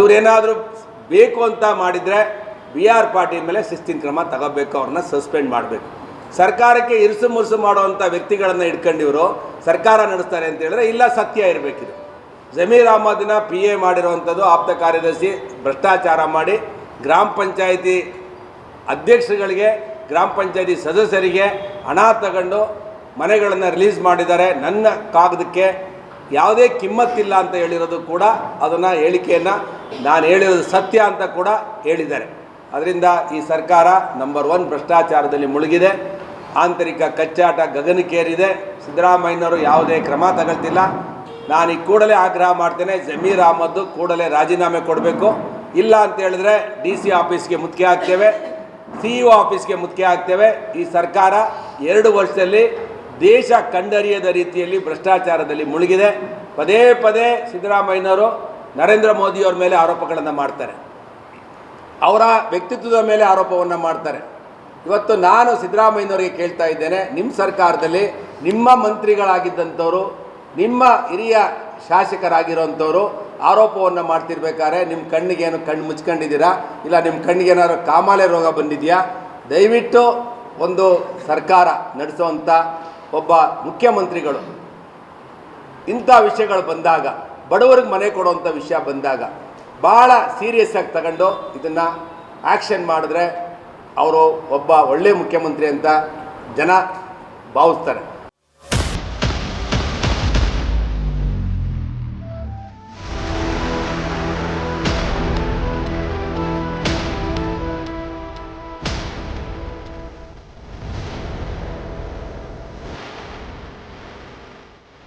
ಇವರೇನಾದರೂ ಬೇಕು ಅಂತ ಮಾಡಿದರೆ ಬಿ ಆರ್ ಪಾಟೀಲ್ ಮೇಲೆ ಶಿಸ್ತಿನ ಕ್ರಮ ತಗೋಬೇಕು, ಅವ್ರನ್ನ ಸಸ್ಪೆಂಡ್ ಮಾಡಬೇಕು. ಸರ್ಕಾರಕ್ಕೆ ಇರುಸು ಮುರುಸು ಮಾಡುವಂಥ ವ್ಯಕ್ತಿಗಳನ್ನು ಇಟ್ಕೊಂಡಿವರು ಸರ್ಕಾರ ನಡೆಸ್ತಾರೆ ಅಂತ ಹೇಳಿದ್ರೆ ಇಲ್ಲ, ಸತ್ಯ ಇರಬೇಕಿದೆ. ಜಮೀರ್ ಅಹಮದ್ನ ಪಿ ಎ ಮಾಡಿರುವಂಥದ್ದು ಆಪ್ತ ಕಾರ್ಯದರ್ಶಿ ಭ್ರಷ್ಟಾಚಾರ ಮಾಡಿ ಗ್ರಾಮ ಪಂಚಾಯಿತಿ ಅಧ್ಯಕ್ಷರುಗಳಿಗೆ, ಗ್ರಾಮ ಪಂಚಾಯಿತಿ ಸದಸ್ಯರಿಗೆ ಹಣ ತಗೊಂಡು ಮನೆಗಳನ್ನು ರಿಲೀಸ್ ಮಾಡಿದ್ದಾರೆ. ನನ್ನ ಕಾಗದಕ್ಕೆ ಯಾವುದೇ ಕಿಮ್ಮತ್ತಿಲ್ಲ ಅಂತ ಹೇಳಿರೋದು ಕೂಡ ಅದನ್ನು ಹೇಳಿಕೆಯನ್ನು ನಾನು ಹೇಳಿರೋದು ಸತ್ಯ ಅಂತ ಕೂಡ ಹೇಳಿದ್ದಾರೆ. ಅದರಿಂದ ಈ ಸರ್ಕಾರ ನಂಬರ್ ಒನ್ ಭ್ರಷ್ಟಾಚಾರದಲ್ಲಿ ಮುಳುಗಿದೆ. ಆಂತರಿಕ ಕಚ್ಚಾಟ ಗಗನಕ್ಕೇರಿದೆ. ಸಿದ್ದರಾಮಯ್ಯನವರು ಯಾವುದೇ ಕ್ರಮ ತಗೊಳ್ತಿಲ್ಲ. ನಾನು ಈ ಕೂಡಲೇ ಆಗ್ರಹ ಮಾಡ್ತೇನೆ, ಜಮೀರ್ ಅಹಮದ್ದು ಕೂಡಲೇ ರಾಜೀನಾಮೆ ಕೊಡಬೇಕು. ಇಲ್ಲ ಅಂತ ಹೇಳಿದ್ರೆ ಡಿ ಸಿ ಆಫೀಸ್ಗೆ ಮುತ್ತಿಗೆ ಆಗ್ತೇವೆ ಸಿ ಇ ಆಫೀಸ್ಗೆ ಮುತ್ತಿಗೆ ಆಗ್ತೇವೆ ಈ ಸರ್ಕಾರ ಎರಡು ವರ್ಷದಲ್ಲಿ ದೇಶ ಕಂಡರಿಯದ ರೀತಿಯಲ್ಲಿ ಭ್ರಷ್ಟಾಚಾರದಲ್ಲಿ ಮುಳುಗಿದೆ. ಪದೇ ಪದೇ ಸಿದ್ದರಾಮಯ್ಯನವರು ನರೇಂದ್ರ ಮೋದಿಯವ್ರ ಮೇಲೆ ಆರೋಪಗಳನ್ನು ಮಾಡ್ತಾರೆ. ಅವರ ವ್ಯಕ್ತಿತ್ವದ ಮೇಲೆ ಆರೋಪವನ್ನು ಮಾಡ್ತಾರೆ. ಇವತ್ತು ನಾನು ಸಿದ್ದರಾಮಯ್ಯನವರಿಗೆ ಕೇಳ್ತಾ ಇದ್ದೇನೆ ನಿಮ್ಮ ಸರ್ಕಾರದಲ್ಲಿ ನಿಮ್ಮ ಮಂತ್ರಿಗಳಾಗಿದ್ದಂಥವರು, ನಿಮ್ಮ ಹಿರಿಯ ಶಾಸಕರಾಗಿರೋಂಥವ್ರು ಆರೋಪವನ್ನು ಮಾಡ್ತಿರ್ಬೇಕಾದ್ರೆ ನಿಮ್ಮ ಕಣ್ಣಿಗೆ ಏನು ಕಣ್ಣು ಮುಚ್ಕೊಂಡಿದ್ದೀರಾ? ಇಲ್ಲ ನಿಮ್ಮ ಕಣ್ಣಿಗೆ ಏನಾದರೂ ಕಾಮಾಲೆ ರೋಗ ಬಂದಿದೆಯಾ? ದಯವಿಟ್ಟು ಒಂದು ಸರ್ಕಾರ ನಡೆಸುವಂಥ ಒಬ್ಬ ಮುಖ್ಯಮಂತ್ರಿಗಳು, ಇಂಥ ವಿಷಯಗಳು ಬಂದಾಗ ಬಡವರಿಗೆ ಮನೆ ಕೊಡುವಂಥ ವಿಷಯ ಬಂದಾಗ ಭಾಳ ಸೀರಿಯಸ್ ಆಗಿ ತಗೊಂಡು ಇದನ್ನು ಆ್ಯಕ್ಷನ್ ಮಾಡಿದ್ರೆ ಅವರು ಒಬ್ಬ ಒಳ್ಳೆಯ ಮುಖ್ಯಮಂತ್ರಿ ಅಂತ ಜನ ಭಾವಿಸ್ತಾರೆ.